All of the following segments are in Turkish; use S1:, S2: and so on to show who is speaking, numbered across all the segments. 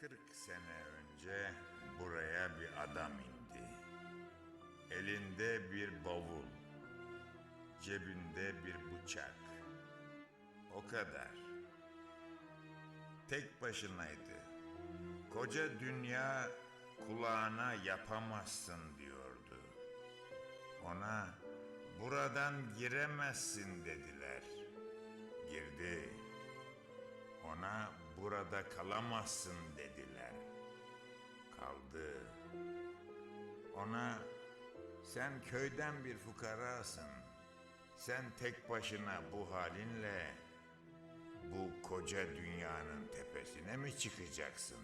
S1: 40 sene önce buraya bir adam indi. Elinde bir bavul, cebinde bir bıçak. O kadar. Tek başınaydı. Koca dünya kulağına yapamazsın diyordu. Ona buradan giremezsin dediler. Girdi. Ona burada kalamazsın dediler. Kaldı. Ona sen köyden bir fukarasın. Sen tek başına bu halinle bu koca dünyanın tepesine mi çıkacaksın?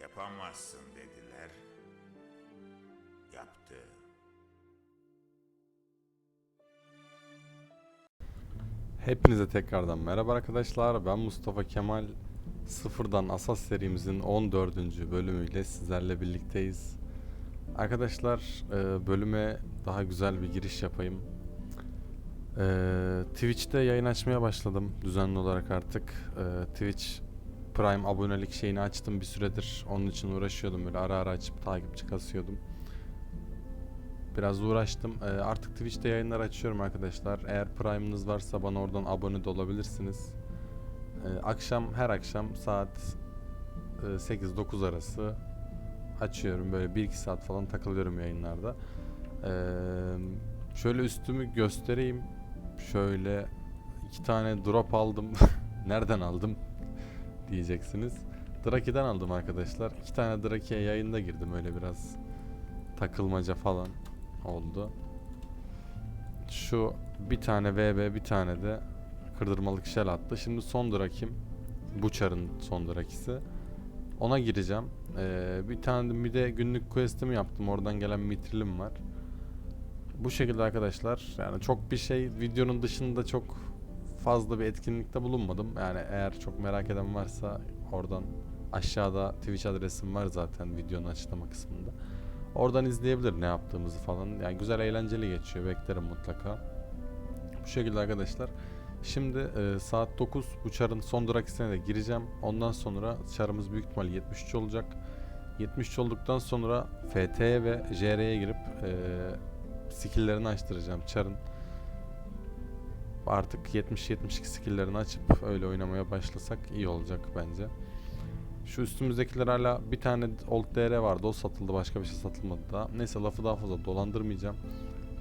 S1: Yapamazsın dediler. Yaptı.
S2: Hepinize tekrardan merhaba arkadaşlar. Ben Mustafa Kemal. Sıfırdan Asas serimizin 14. bölümüyle sizlerle birlikteyiz. Arkadaşlar e, bölüme daha güzel bir giriş yapayım. E, Twitch'te yayın açmaya başladım düzenli olarak artık. E, Twitch Prime abonelik şeyini açtım bir süredir. Onun için uğraşıyordum böyle ara ara açıp takipçi kasıyordum. Biraz uğraştım. Artık Twitch'te yayınlar açıyorum arkadaşlar. Eğer Prime'ınız varsa bana oradan abone de olabilirsiniz. Ee, akşam her akşam saat e, 8-9 arası açıyorum. Böyle 1-2 saat falan takılıyorum yayınlarda. Ee, şöyle üstümü göstereyim. Şöyle iki tane drop aldım. Nereden aldım diyeceksiniz. Draki'den aldım arkadaşlar. İki tane Draki'ye yayında girdim öyle biraz takılmaca falan oldu. Şu bir tane VB bir tane de kırdırmalık shell attı. Şimdi son drakim. Buçar'ın son drakisi. Ona gireceğim. Ee, bir tane de bir de günlük quest'imi yaptım. Oradan gelen mitrilim var. Bu şekilde arkadaşlar. Yani çok bir şey videonun dışında çok fazla bir etkinlikte bulunmadım. Yani eğer çok merak eden varsa oradan aşağıda Twitch adresim var zaten videonun açıklama kısmında. Oradan izleyebilir ne yaptığımızı falan. Yani güzel eğlenceli geçiyor. Beklerim mutlaka. Bu şekilde arkadaşlar. Şimdi e, saat 9 bu çarın son drakisine de gireceğim. Ondan sonra çarımız büyük ihtimal 73 olacak. 73 olduktan sonra FT'ye ve JR'ye girip e, skill'lerini açtıracağım çarın. Artık 70-72 skill'lerini açıp öyle oynamaya başlasak iyi olacak bence. Şu üstümüzdekiler hala bir tane Old DR vardı o satıldı başka bir şey satılmadı daha. Neyse lafı daha fazla dolandırmayacağım.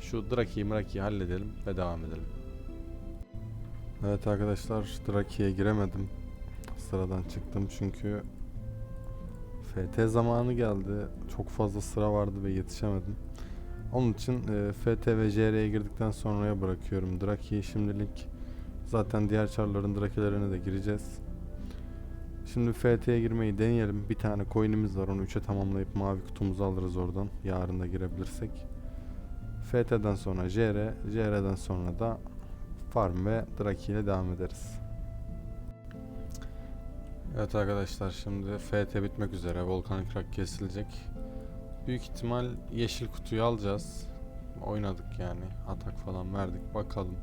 S2: Şu Draki'yi Mraki'yi halledelim ve devam edelim. Evet arkadaşlar Draki'ye giremedim. Sıradan çıktım çünkü FT zamanı geldi. Çok fazla sıra vardı ve yetişemedim. Onun için e, FT ve JR'ye girdikten sonraya bırakıyorum Draki'yi şimdilik. Zaten diğer çarların Draki'lerine de gireceğiz. Şimdi FT'ye girmeyi deneyelim. Bir tane coin'imiz var. Onu 3'e tamamlayıp mavi kutumuzu alırız oradan. Yarın da girebilirsek. FT'den sonra JR, JR'den sonra da Farm ve Draki ile devam ederiz. Evet arkadaşlar şimdi FT bitmek üzere. Volkanik Rock kesilecek. Büyük ihtimal yeşil kutuyu alacağız. Oynadık yani. Atak falan verdik. Bakalım.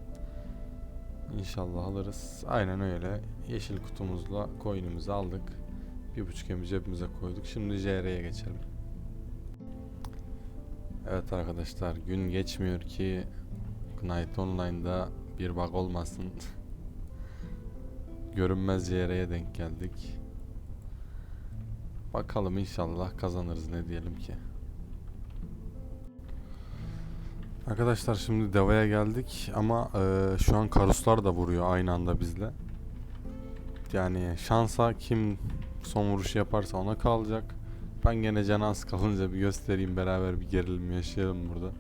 S2: İnşallah alırız. Aynen öyle. Yeşil kutumuzla coin'imizi aldık. Bir buçuk emi cebimize koyduk. Şimdi JR'ye geçelim. Evet arkadaşlar gün geçmiyor ki Knight Online'da bir bug olmasın. Görünmez JR'ye denk geldik. Bakalım inşallah kazanırız ne diyelim ki. Arkadaşlar şimdi Deva'ya geldik ama e, şu an Karuslar da vuruyor aynı anda bizle. Yani şansa kim son vuruşu yaparsa ona kalacak. Ben gene can az kalınca bir göstereyim beraber bir gerilim yaşayalım burada.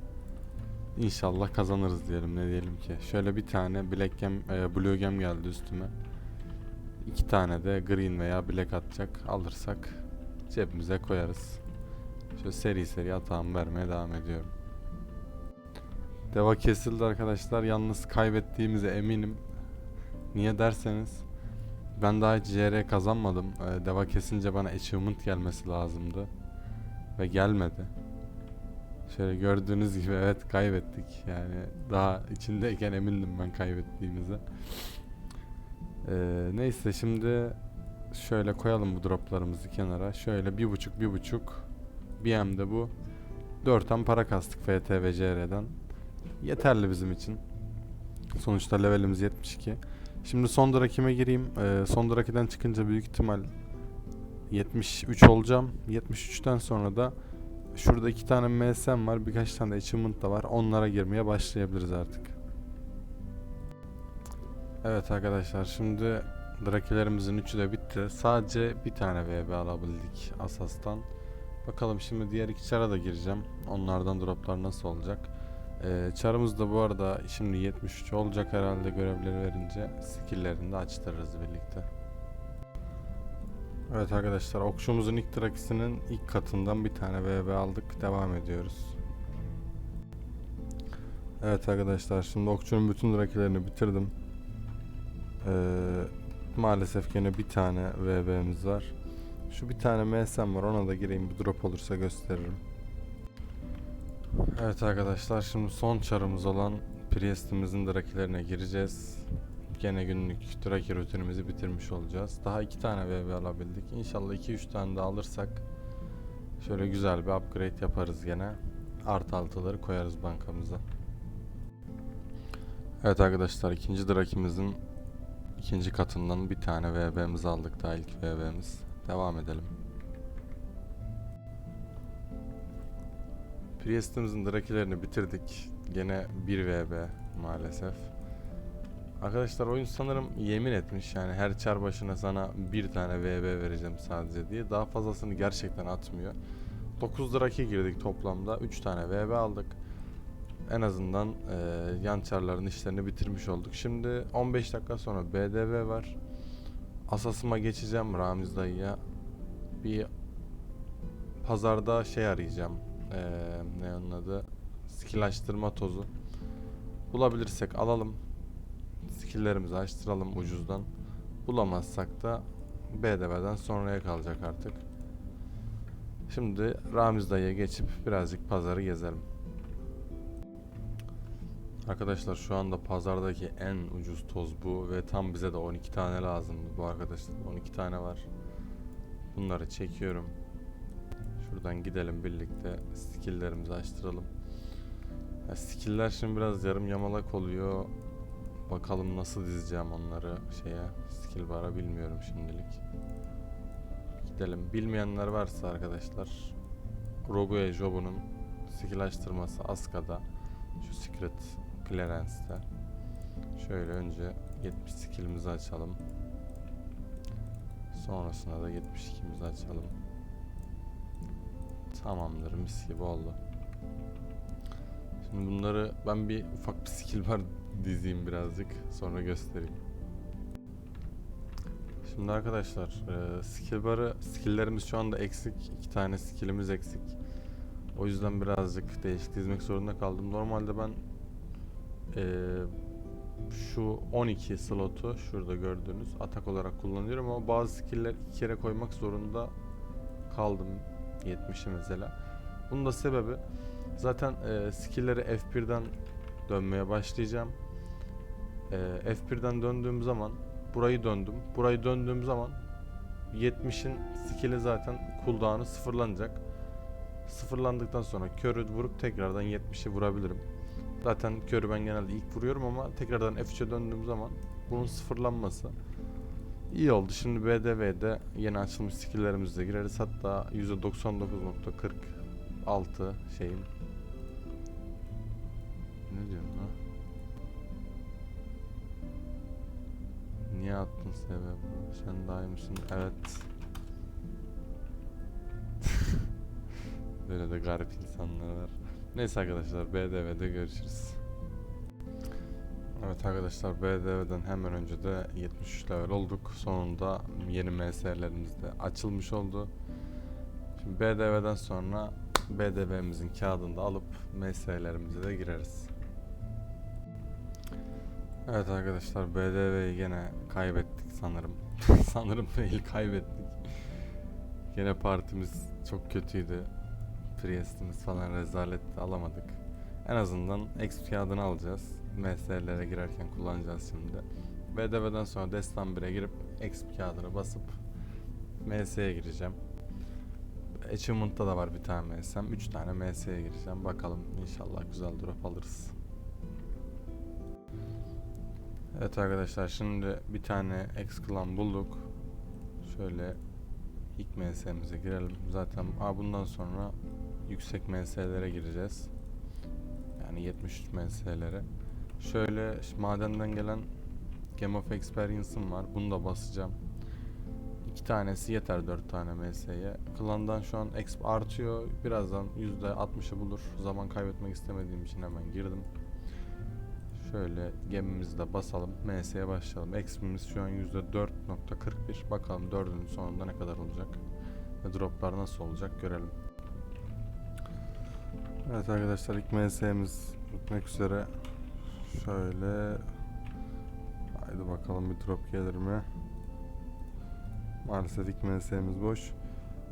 S2: İnşallah kazanırız diyelim ne diyelim ki. Şöyle bir tane Black Gem, e, Blue Gem geldi üstüme. İki tane de Green veya Black atacak. Alırsak cebimize koyarız. Şöyle seri seri atağımı vermeye devam ediyorum. Deva kesildi arkadaşlar. Yalnız kaybettiğimize eminim. Niye derseniz ben daha hiç JR kazanmadım. Ee, Deva kesince bana achievement gelmesi lazımdı. Ve gelmedi. Şöyle gördüğünüz gibi evet kaybettik. Yani daha içindeyken emindim ben kaybettiğimize. Ee, neyse şimdi şöyle koyalım bu droplarımızı kenara. Şöyle bir buçuk bir buçuk. BM de bu. 4 an para kastık FT ve CR'den. Yeterli bizim için. Sonuçta levelimiz 72. Şimdi son drakime gireyim. Ee, son drakiden çıkınca büyük ihtimal 73 olacağım. 73'ten sonra da şurada iki tane MSM var. Birkaç tane de achievement da var. Onlara girmeye başlayabiliriz artık. Evet arkadaşlar şimdi Drakilerimizin üçü de bitti. Sadece bir tane VB alabildik Asas'tan. Bakalım şimdi diğer iki çara da gireceğim. Onlardan droplar nasıl olacak? Ee, çarımız da bu arada şimdi 73 olacak herhalde görevleri verince skill'lerini de açtırırız birlikte. Evet arkadaşlar okçumuzun ilk drakisinin ilk katından bir tane VB aldık. Devam ediyoruz. Evet arkadaşlar şimdi okçunun bütün drakilerini bitirdim. Ee, maalesef gene bir tane VB'miz var. Şu bir tane MSM var ona da gireyim bir drop olursa gösteririm. Evet arkadaşlar şimdi son çarımız olan Priest'imizin drakilerine gireceğiz. Gene günlük draki rutinimizi bitirmiş olacağız. Daha iki tane VB alabildik. İnşallah 2-3 tane daha alırsak şöyle güzel bir upgrade yaparız gene. Art altıları koyarız bankamıza. Evet arkadaşlar ikinci drakimizin ikinci katından bir tane VB'mizi aldık daha ilk VB'miz. Devam edelim. Priest'imizin drakilerini bitirdik. Gene 1 VB maalesef. Arkadaşlar oyun sanırım yemin etmiş yani her çar başına sana bir tane VB vereceğim sadece diye. Daha fazlasını gerçekten atmıyor. 9 draki girdik toplamda. 3 tane VB aldık. En azından e, yan çarların işlerini bitirmiş olduk. Şimdi 15 dakika sonra BDV var. Asasıma geçeceğim Ramiz dayıya. Bir pazarda şey arayacağım. Ee, ne onun adı? Skill tozu. Bulabilirsek alalım. Skilllerimizi açtıralım ucuzdan. Bulamazsak da BDV'den sonraya kalacak artık. Şimdi Ramiz dayıya geçip birazcık pazarı gezelim. Arkadaşlar şu anda pazardaki en ucuz toz bu ve tam bize de 12 tane lazım bu arkadaşlar. 12 tane var. Bunları çekiyorum. Şuradan gidelim birlikte skilllerimizi açtıralım. Ya skill'ler şimdi biraz yarım yamalak oluyor. Bakalım nasıl dizeceğim onları şeye. Skill bara bilmiyorum şimdilik. Gidelim. Bilmeyenler varsa arkadaşlar Rogue Job'unun skill açtırması Aska'da şu Secret Clarence'te. Şöyle önce 70 skill'imizi açalım. Sonrasında da 72'mizi açalım. Tamamdır mis gibi oldu. Şimdi bunları ben bir ufak bir skill var dizeyim birazcık sonra göstereyim. Şimdi arkadaşlar e, skill barı skilllerimiz şu anda eksik. iki tane skillimiz eksik. O yüzden birazcık değişik dizmek zorunda kaldım. Normalde ben e, şu 12 slotu şurada gördüğünüz atak olarak kullanıyorum ama bazı skill'ler iki kere koymak zorunda kaldım 70'i mesela. Bunun da sebebi zaten e, skill'leri F1'den dönmeye başlayacağım. E, F1'den döndüğüm zaman burayı döndüm. Burayı döndüğüm zaman 70'in skill'i zaten cooldown'ı sıfırlanacak. Sıfırlandıktan sonra körü vurup tekrardan 70'i vurabilirim. Zaten körü ben genelde ilk vuruyorum ama tekrardan F3'e döndüğüm zaman bunun sıfırlanması iyi oldu. Şimdi BDV'de yeni açılmış skill'lerimizle gireriz. Hatta %99.46 şeyim. Ne diyorsun lan? Niye attın sebep? Sen daha? Evet. Böyle de garip insanlar var. Neyse arkadaşlar BDV'de görüşürüz. Evet arkadaşlar BDV'den hemen önce de 73 level olduk. Sonunda yeni MS'lerimiz de açılmış oldu. Şimdi BDV'den sonra BDV'mizin kağıdını da alıp MS'lerimize de gireriz. Evet arkadaşlar BDV'yi gene kaybettik sanırım. sanırım değil kaybettik. Gene partimiz çok kötüydü. Priest'imiz falan rezaletti alamadık. En azından XP kağıdını alacağız. MS'lere girerken kullanacağız şimdi. BDV'den sonra Destan 1'e girip XP kağıdını basıp MS'ye gireceğim. Achievement'ta da var bir tane MS'm. 3 tane MS'ye gireceğim. Bakalım inşallah güzel drop alırız. Evet arkadaşlar şimdi bir tane X Clan bulduk. Şöyle ilk MS'mize girelim. Zaten aa, bundan sonra yüksek MS'lere gireceğiz. Yani 73 MS'lere. Şöyle madenden gelen Game of Experience'ım var. Bunu da basacağım. İki tanesi yeter dört tane MS'ye. Klandan şu an exp artıyor. Birazdan %60'ı bulur. Zaman kaybetmek istemediğim için hemen girdim. Şöyle gemimizi de basalım. MS'ye başlayalım. Exp'imiz şu an %4.41. Bakalım 4'ün sonunda ne kadar olacak. Ve droplar nasıl olacak görelim. Evet arkadaşlar ilk MS'miz bitmek üzere. Şöyle Haydi bakalım bir drop gelir mi? Maalesef ilk MS'miz boş.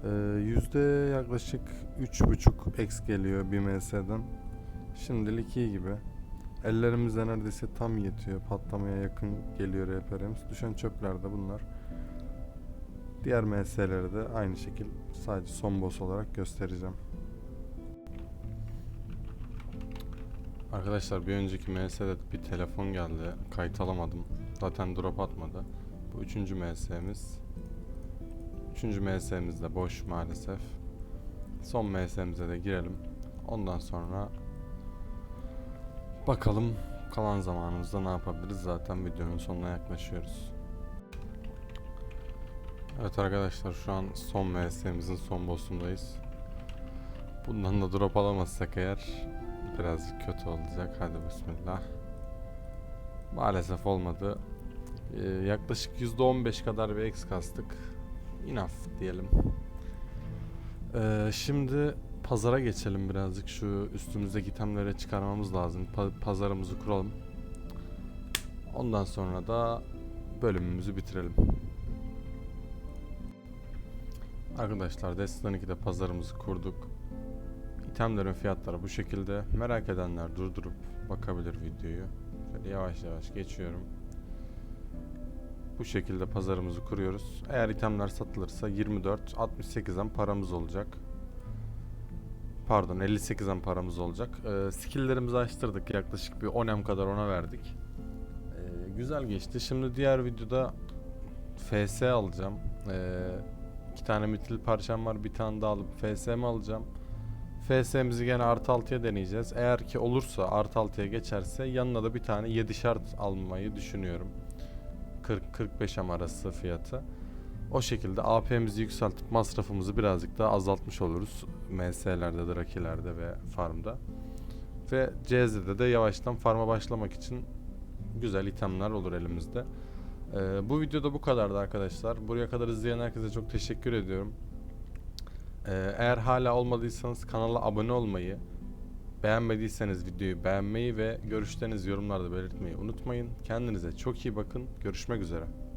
S2: Ee, yüzde yaklaşık 3.5 X geliyor bir MS'den. Şimdilik iyi gibi. Ellerimizde neredeyse tam yetiyor. Patlamaya yakın geliyor RPR'imiz. Düşen çöpler de bunlar. Diğer MS'leri de aynı şekil sadece son boss olarak göstereceğim. Arkadaşlar bir önceki MS'de bir telefon geldi. Kayıt alamadım. Zaten drop atmadı. Bu üçüncü MS'miz. Üçüncü MS'miz de boş maalesef. Son MS'mize de girelim. Ondan sonra bakalım kalan zamanımızda ne yapabiliriz. Zaten videonun sonuna yaklaşıyoruz. Evet arkadaşlar şu an son MS'mizin son boss'undayız. Bundan da drop alamazsak eğer birazcık kötü olacak. Hadi bismillah. Maalesef olmadı. Ee, yaklaşık %15 kadar bir X kastık. Enough diyelim. Ee, şimdi pazara geçelim birazcık. Şu üstümüzdeki itemleri çıkarmamız lazım. Pa- pazarımızı kuralım. Ondan sonra da bölümümüzü bitirelim. Arkadaşlar Destiny 2'de pazarımızı kurduk. İtemlerin fiyatları bu şekilde. Merak edenler durdurup bakabilir videoyu. Şöyle yavaş yavaş geçiyorum. Bu şekilde pazarımızı kuruyoruz. Eğer itemler satılırsa 24 68'den paramız olacak. Pardon 58'den paramız olacak. Ee, skill'lerimizi açtırdık. Yaklaşık bir 10M kadar ona verdik. Ee, güzel geçti. Şimdi diğer videoda FS alacağım. Ee, iki tane mitil parçam var. Bir tane daha alıp FS'mi alacağım. FS'mizi gene artı 6'ya deneyeceğiz. Eğer ki olursa artı 6'ya geçerse yanına da bir tane 7 şart almayı düşünüyorum. 40-45 am arası fiyatı. O şekilde AP'mizi yükseltip masrafımızı birazcık daha azaltmış oluruz. MS'lerde, Draki'lerde ve farmda. Ve CZ'de de yavaştan farma başlamak için güzel itemler olur elimizde. Ee, bu videoda bu kadardı arkadaşlar. Buraya kadar izleyen herkese çok teşekkür ediyorum. Ee, eğer hala olmadıysanız kanala abone olmayı, beğenmediyseniz videoyu beğenmeyi ve görüşlerinizi yorumlarda belirtmeyi unutmayın. Kendinize çok iyi bakın. Görüşmek üzere.